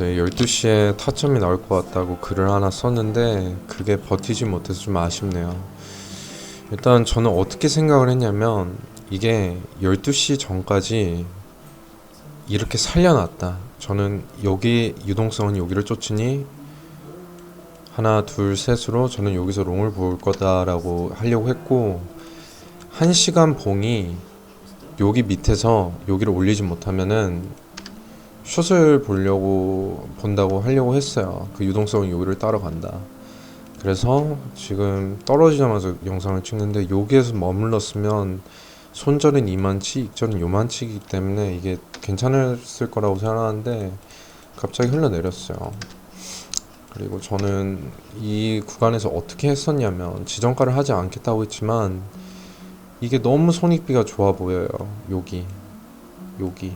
이제 12시에 타점이 나올 것 같다고 글을 하나 썼는데 그게 버티지 못해서 좀 아쉽네요. 일단 저는 어떻게 생각을 했냐면 이게 12시 전까지 이렇게 살려놨다. 저는 여기 유동성은 여기를 쫓으니 하나 둘 셋으로 저는 여기서 롱을 볼 거다라고 하려고 했고 한 시간 봉이 여기 밑에서 여기를 올리지 못하면은 숏을 보려고 본다고 하려고 했어요. 그 유동성은 여기를 따라간다. 그래서 지금 떨어지자마자 영상을 찍는데 여기에서 머물렀으면 손절은 이만치, 익절은 요만치이기 때문에 이게 괜찮았을 거라고 생각하는데 갑자기 흘러내렸어요. 그리고 저는 이 구간에서 어떻게 했었냐면 지정가를 하지 않겠다고 했지만 이게 너무 손익비가 좋아 보여요. 여기, 여기.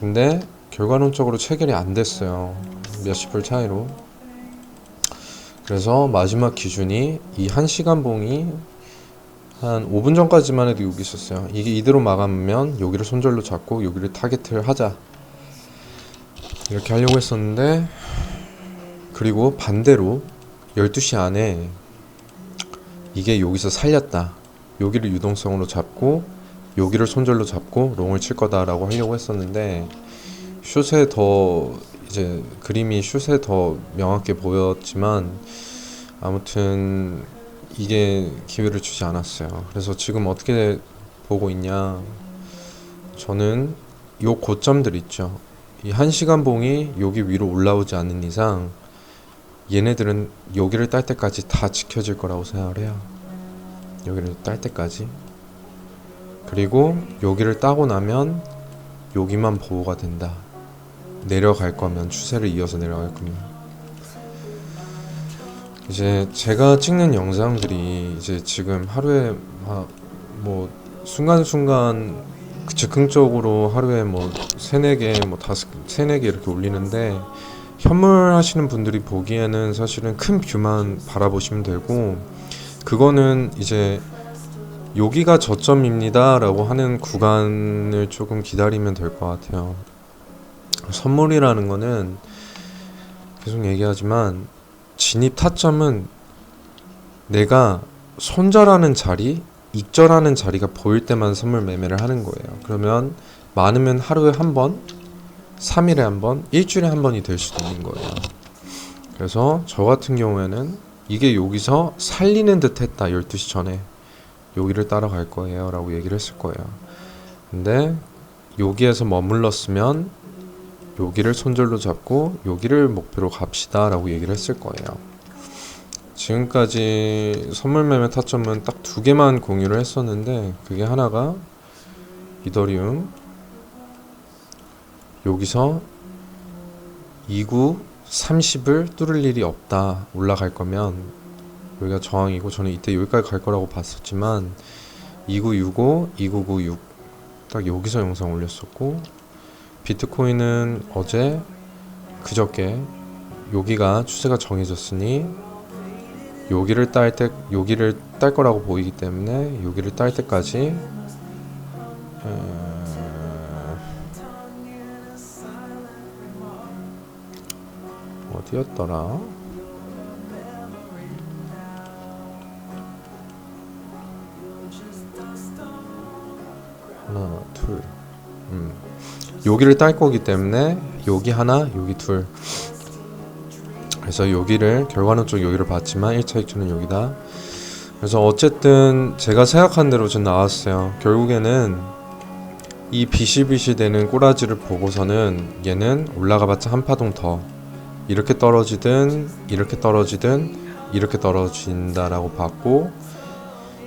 근데 결과론적으로 체결이 안 됐어요. 몇십 불 차이로. 그래서 마지막 기준이 이 1시간 봉이 한 5분 전까지만 해도 여기 있었어요. 이게 이대로 마감하면 여기를 손절로 잡고 여기를 타겟을 하자. 이렇게 하려고 했었는데 그리고 반대로 12시 안에 이게 여기서 살렸다. 여기를 유동성으로 잡고 여기를 손절로 잡고 롱을 칠 거다라고 하려고 했었는데 슛에 더 이제 그림이 슛에 더 명확해 보였지만 아무튼 이게 기회를 주지 않았어요. 그래서 지금 어떻게 보고 있냐? 저는 요 고점들 있죠. 이 한 시간 봉이 여기 위로 올라오지 않는 이상 얘네들은 여기를 딸 때까지 다 지켜질 거라고 생각을 해요. 여기를 딸 때까지. 그리고 여기를 따고 나면 여기만 보호가 된다. 내려갈 거면 추세를 이어서 내려갈 거면 이제 제가 찍는 영상들이 이제 지금 하루에 막뭐 순간순간 그 즉흥적으로 하루에 뭐 세네 개, 뭐 다섯, 세네 개 이렇게 올리는데 현물 하시는 분들이 보기에는 사실은 큰 뷰만 바라보시면 되고 그거는 이제 여기가 저점입니다라고 하는 구간을 조금 기다리면 될 것 같아요. 선물이라는 거는 계속 얘기하지만 진입 타점은 내가 손절하는 자리, 익절하는 자리가 보일 때만 선물 매매를 하는 거예요. 그러면 많으면 하루에 한 번, 3일에 한 번, 일주일에 한 번이 될 수도 있는 거예요. 그래서 저 같은 경우에는 이게 여기서 살리는 듯 했다. 12시 전에. 여기를 따라갈 거예요. 라고 얘기를 했을 거예요. 근데 여기에서 머물렀으면 여기를 손절로 잡고 여기를 목표로 갑시다 라고 얘기를 했을 거예요. 지금까지 선물 매매 타점은 딱 두 개만 공유를 했었는데 그게 하나가 이더리움 여기서 2구 30을 뚫을 일이 없다 올라갈 거면 여기가 저항이고 저는 이때 여기까지 갈 거라고 봤었지만 2965, 2996 딱 여기서 영상 올렸었고 비트코인은 어제 그저께 여기가 추세가 정해졌으니 여기를 딸 때 여기를 딸 거라고 보이기 때문에 여기를 딸 때까지 어, 어디였더라? 하나, 둘, 음. 여기를 딸 거기 때문에 여기 하나, 여기 둘. 그래서 여기를 결과론적 여기를 봤지만 1차 익주는 여기다. 그래서 어쨌든 제가 생각한 대로 전 나왔어요. 결국에는 이 비실비실 되는 꼬라지를 보고서는 얘는 올라가봤자 한 파동 더 이렇게 떨어지든 이렇게 떨어지든 이렇게 떨어진다라고 봤고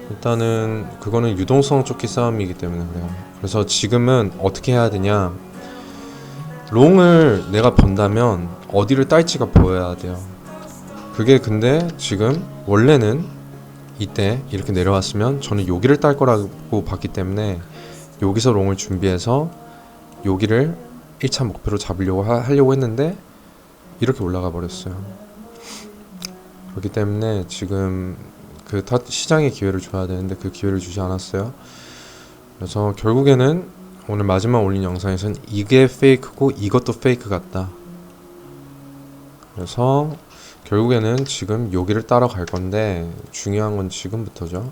일단은 그거는 유동성 쫓기 싸움이기 때문에 그래요. 그래서 지금은 어떻게 해야 되냐? 롱을 내가 번다면 어디를 딸지가 보여야 돼요. 그게 근데 지금 원래는 이때 이렇게 내려왔으면 저는 여기를 딸 거라고 봤기 때문에 여기서 롱을 준비해서 여기를 1차 목표로 잡으려고 하, 하려고 했는데 이렇게 올라가 버렸어요. 그렇기 때문에 지금 그 타- 시장의 기회를 줘야 되는데 그 기회를 주지 않았어요. 그래서 결국에는 오늘 마지막 올린 영상에서는 이게 페이크고 이것도 페이크 같다. 그래서 결국에는 지금 여기를 따라갈 건데 중요한 건 지금부터죠.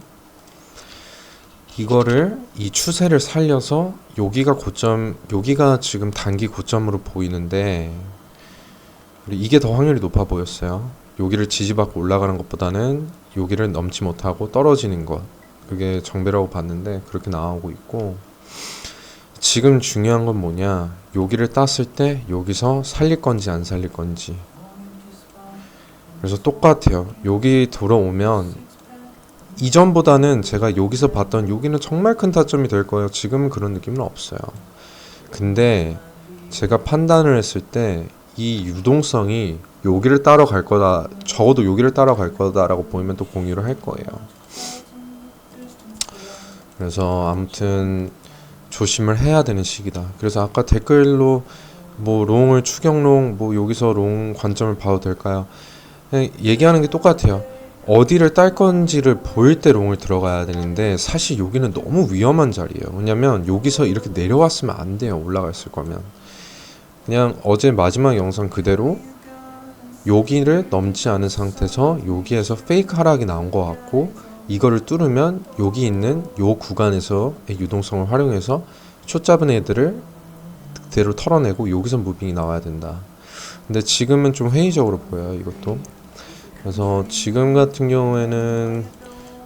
이거를 이 추세를 살려서 여기가 고점, 여기가 지금 단기 고점으로 보이는데 이게 더 확률이 높아 보였어요. 여기를 지지받고 올라가는 것보다는 여기를 넘지 못하고 떨어지는 것. 그게 정배라고 봤는데 그렇게 나오고 있고 지금 중요한 건 뭐냐? 여기를 땄을 때 여기서 살릴 건지 안 살릴 건지. 그래서 똑같아요. 여기 돌아오면 이전보다는 제가 여기서 봤던 여기는 정말 큰 타점이 될 거예요. 지금은 그런 느낌은 없어요. 근데 제가 판단을 했을 때 이 유동성이 여기를 따라갈 거다. 적어도 여기를 따라갈 거다라고 보이면 또 공유를 할 거예요. 그래서 아무튼 조심을 해야 되는 시기다. 그래서 아까 댓글로 뭐 롱을 추경롱 뭐 여기서 롱 관점을 봐도 될까요? 그냥 얘기하는 게 똑같아요. 어디를 딸 건지를 보일 때 롱을 들어가야 되는데 사실 여기는 너무 위험한 자리예요. 왜냐면 여기서 이렇게 내려왔으면 안 돼요. 올라갔을 거면. 그냥 어제 마지막 영상 그대로 여기를 넘지 않은 상태에서 여기에서 페이크 하락이 나온 것 같고 이거를 뚫으면 여기 있는 요 구간에서의 유동성을 활용해서 초 잡은 애들을 그대로 털어내고 여기서 무빙이 나와야 된다. 근데 지금은 좀 회의적으로 보여요, 이것도. 그래서 지금 같은 경우에는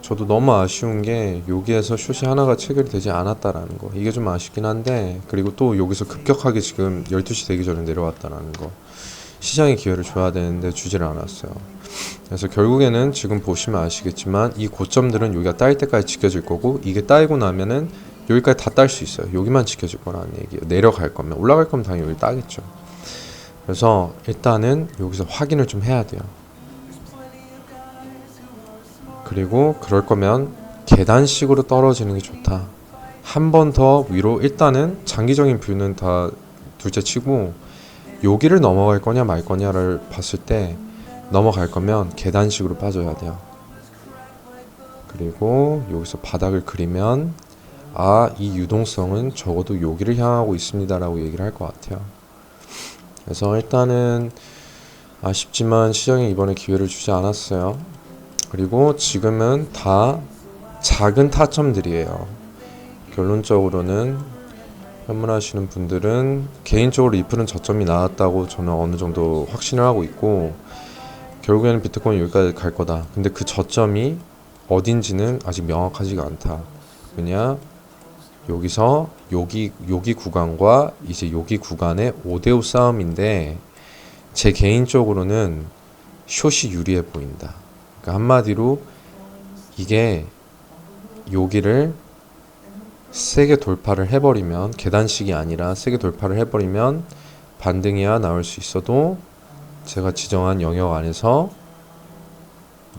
저도 너무 아쉬운 게 여기에서 숏이 하나가 체결되지 않았다라는 거. 이게 좀 아쉽긴 한데 그리고 또 여기서 급격하게 지금 12시 되기 전에 내려왔다라는 거. 시장에 기회를 줘야 되는데 주지를 않았어요. 그래서 결국에는 지금 보시면 아시겠지만 이 고점들은 여기가 따일 때까지 지켜질 거고 이게 따이고 나면은 여기까지 다 딸 수 있어요. 여기만 지켜질 거라는 얘기예요. 내려갈 거면 올라갈 거면 당연히 여기 따겠죠. 그래서 일단은 여기서 확인을 좀 해야 돼요. 그리고 그럴 거면 계단식으로 떨어지는 게 좋다. 한 번 더 위로 일단은 장기적인 뷰는 다 둘째 치고 여기를 넘어갈 거냐 말 거냐를 봤을 때 넘어갈 거면 계단식으로 빠져야 돼요. 그리고 여기서 바닥을 그리면 아, 이 유동성은 적어도 여기를 향하고 있습니다라고 얘기를 할 것 같아요. 그래서 일단은 아쉽지만 시장이 이번에 기회를 주지 않았어요. 그리고 지금은 다 작은 타점들이에요. 결론적으로는 현문하시는 분들은 개인적으로 리플은 저점이 나왔다고 저는 어느 정도 확신을 하고 있고 결국에는 비트코인 여기까지 갈 거다. 근데 그 저점이 어딘지는 아직 명확하지가 않다. 왜냐 여기서 여기 여기 구간과 이제 여기 구간의 5대5 싸움인데 제 개인적으로는 숏이 유리해 보인다. 그러니까 한마디로 이게 여기를 세게 돌파를 해버리면 계단식이 아니라 세게 돌파를 해버리면 반등이야 나올 수 있어도 제가 지정한 영역 안에서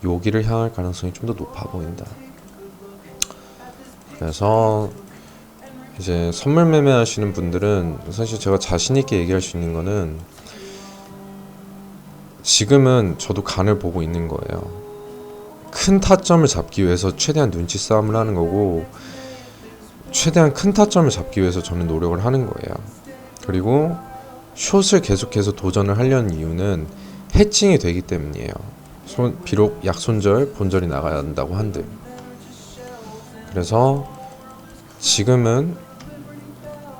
여기를 향할 가능성이 좀 더 높아 보인다. 그래서 이제 선물 매매하시는 분들은 사실 제가 자신 있게 얘기할 수 있는 거는 지금은 저도 간을 보고 있는 거예요. 큰 타점을 잡기 위해서 최대한 눈치 싸움을 하는 거고 최대한 큰 타점을 잡기 위해서 저는 노력을 하는 거예요. 그리고 숏을 계속해서 도전을 하려는 이유는 해칭이 되기 때문이에요. 손, 비록 약손절, 본절이 나가야 한다고 한들. 그래서 지금은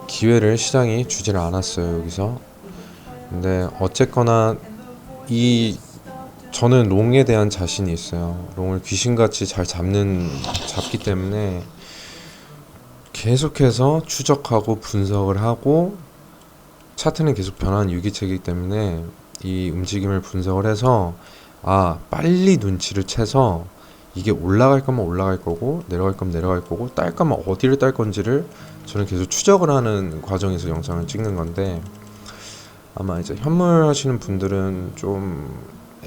기회를 시장이 주지를 않았어요, 여기서. 근데 어쨌거나 이 저는 롱에 대한 자신이 있어요. 롱을 귀신같이 잘 잡는 잡기 때문에 계속해서 추적하고 분석을 하고 차트는 계속 변하는 유기체이기 때문에 이 움직임을 분석을 해서 아 빨리 눈치를 채서 이게 올라갈 거면 올라갈 거고 내려갈 거면 내려갈 거고 딸 거면 어디를 딸 건지를 저는 계속 추적을 하는 과정에서 영상을 찍는 건데 아마 이제 현물 하시는 분들은 좀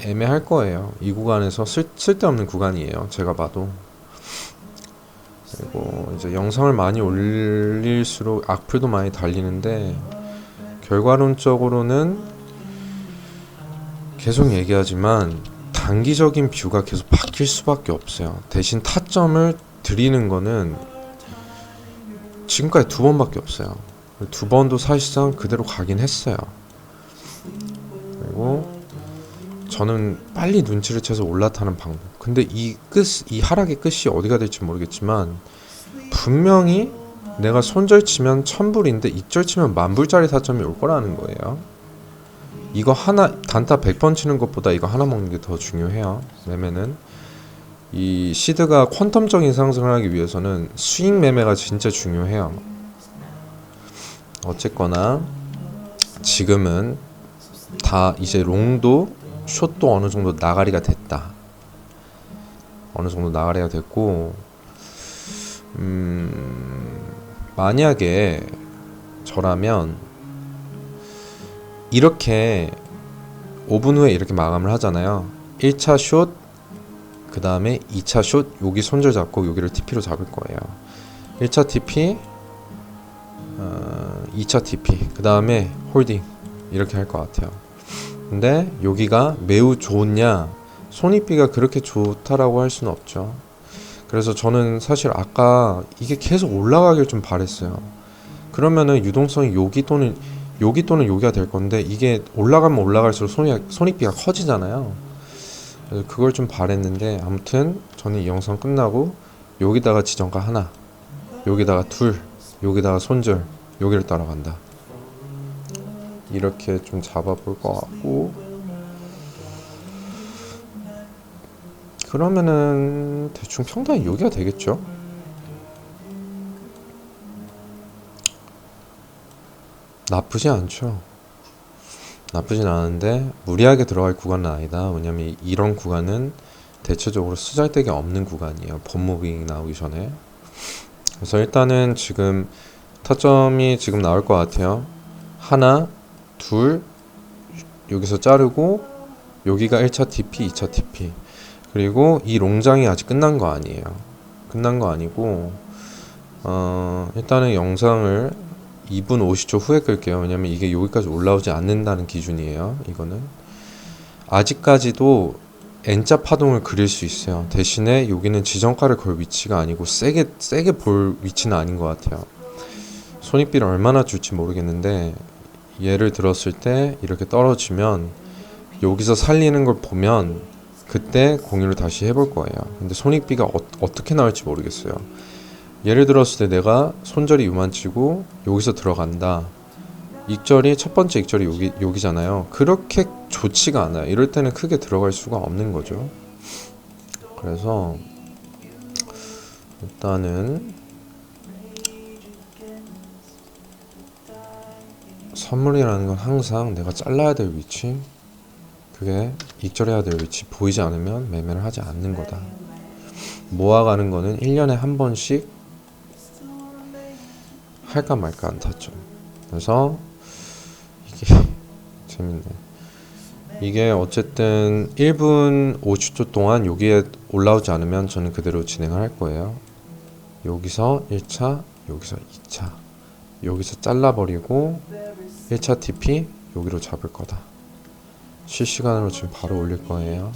애매할 거예요. 이 구간에서 쓸, 쓸데없는 구간이에요. 제가 봐도. 그리고 이제 영상을 많이 올릴수록 악플도 많이 달리는데 결과론적으로는 계속 얘기하지만 단기적인 뷰가 계속 바뀔 수밖에 없어요. 대신 타점을 드리는 거는 지금까지 두 번밖에 없어요. 두 번도 사실상 그대로 가긴 했어요. 저는 빨리 눈치를 채서 올라타는 방법. 근데 이 끝, 이 하락의 끝이 어디가 될지 모르겠지만 분명히 내가 손절 치면 천불인데 익절 치면 만불짜리 타점이 올 거라는 거예요. 이거 하나 단타 100번 치는 것보다 이거 하나 먹는 게 더 중요해요. 매매는 이 시드가 퀀텀적인 상승을 하기 위해서는 스윙 매매가 진짜 중요해요. 어쨌거나 지금은 다 이제 롱도 숏도 어느 정도 나가리가 됐다. 어느 정도 나가리가 됐고 음 만약에 저라면 이렇게 5분 후에 이렇게 마감을 하잖아요. 1차 숏, 그 다음에 2차 숏, 여기 손절 잡고 여기를 TP로 잡을 거예요. 1차 TP, 어, 2차 TP, 그 다음에 홀딩 이렇게 할 것 같아요. 근데 여기가 매우 좋냐, 손익비가 그렇게 좋다라고 할 수는 없죠. 그래서 저는 사실 아까 이게 계속 올라가길 좀 바랬어요. 그러면은 유동성이 여기 또는 여기 또는 여기가 될 건데 이게 올라가면 올라갈수록 손익, 손익비가 커지잖아요. 그래서 그걸 좀 바랬는데 아무튼 저는 이 영상 끝나고 여기다가 지정가 하나, 여기다가 둘, 여기다가 손절, 여기를 따라간다. 이렇게 좀 잡아볼 것 같고 그러면은 대충 평단이 여기가 되겠죠? 나쁘지 않죠. 나쁘진 않은데 무리하게 들어갈 구간은 아니다. 왜냐면 이런 구간은 대체적으로 쓰잘데기 없는 구간이에요. 본무빙 나오기 전에. 그래서 일단은 지금 타점이 지금 나올 것 같아요. 하나, 둘, 여기서 자르고 여기가 1차 TP, 2차 TP. 그리고 이 롱장이 아직 끝난 거 아니에요. 끝난 거 아니고 어, 일단은 영상을 2분 50초 후에 끌게요. 왜냐면 이게 여기까지 올라오지 않는다는 기준이에요. 이거는 아직까지도 N자 파동을 그릴 수 있어요. 대신에 여기는 지정가를 걸 위치가 아니고 세게 세게 볼 위치는 아닌 것 같아요. 손익비를 얼마나 줄지 모르겠는데 예를 들었을 때 이렇게 떨어지면 여기서 살리는 걸 보면 그때 공유를 다시 해볼 거예요. 근데 손익비가 어, 어떻게 나올지 모르겠어요. 예를 들었을 때 내가 손절이 요만치고 여기서 들어간다. 익절이 첫 번째 익절이 여기 여기잖아요. 그렇게 좋지가 않아요. 이럴 때는 크게 들어갈 수가 없는 거죠. 그래서 일단은 선물이라는 건 항상 내가 잘라야 될 위치, 그게 익절해야 될 위치 보이지 않으면 매매를 하지 않는 거다. 모아가는 거는 1년에 한 번씩 할까 말까 안 탔죠. 그래서 이게 재밌네. 이게 어쨌든 1분 50초 동안 여기에 올라오지 않으면 저는 그대로 진행을 할 거예요. 여기서 1차, 여기서 2차, 여기서 잘라버리고 1차 TP 여기로 잡을 거다. 실시간으로 지금 바로 올릴 거예요.